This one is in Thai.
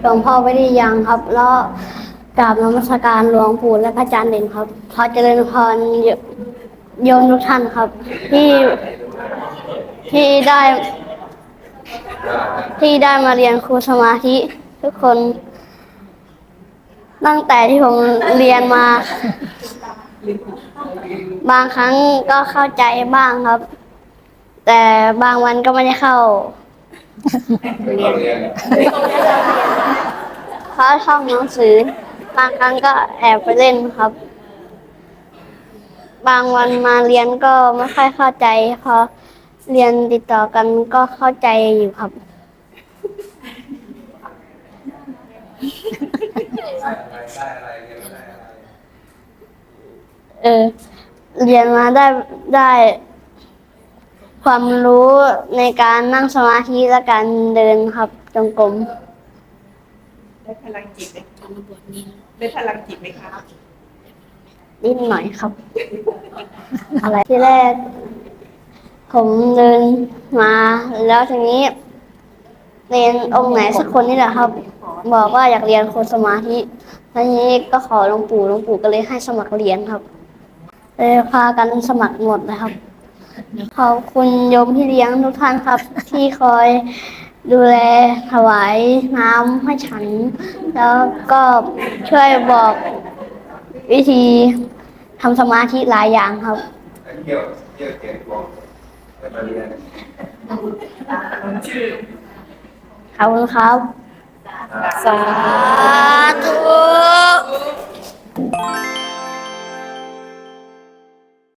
หลวงพ่อไม่ได้ยังครับแล้วกราบนมัสการหลวงปู่และพระอาจารย์เด่นครับขอเจริญพรโยมทุกท่านครับ ที่ที่ได้ ที่ได้มาเรียนครูสมาธิทุกคน ตั้งแต่ที่ผมเรียนมา บางครั้งก็เข้าใจบ้างครับ แต่บางวันก็ไม่ได้เข้าเรียนาะท่องหนังสือบางครั้งก็แอบไปเล่นครับ บางวันมาเรียนก็ไม่ค่อยเข้าใจพอเรียนติดต่อกันก็เข้าใจอยู่ครับ เออ เรียนมาได้ได้ ความรู้ในการนั่งสมาธิและการเดินครับจงกรม ได้พลังจิตไหมได้พลังจิตไหมคะ นิดหน่อยครับ อะไรที่แรก ผมเดินมา แล้วทีนี้เรียนองค์ไหนสักคนนี่แหละครับ บอกว่าอยากเรียนโคสมาธิแล้วทีนี้ก็ขอหลวงปู่หลวงปู่ก็เลยให้สมัครเรียนครับเลยพากันสมัครหมดเลยครับ ขอบคุณโยมที่เลี้ยงทุกท่านครับ ที่คอย ดูแลถวายน้ำให้ฉัน แล้วก็ช่วยบอกวิธีทำสมาธิหลายอย่างครับเที่ยวเที่ยวเขียนบอกไปมาเรียนชื่อขอบคุณครับ สาธุ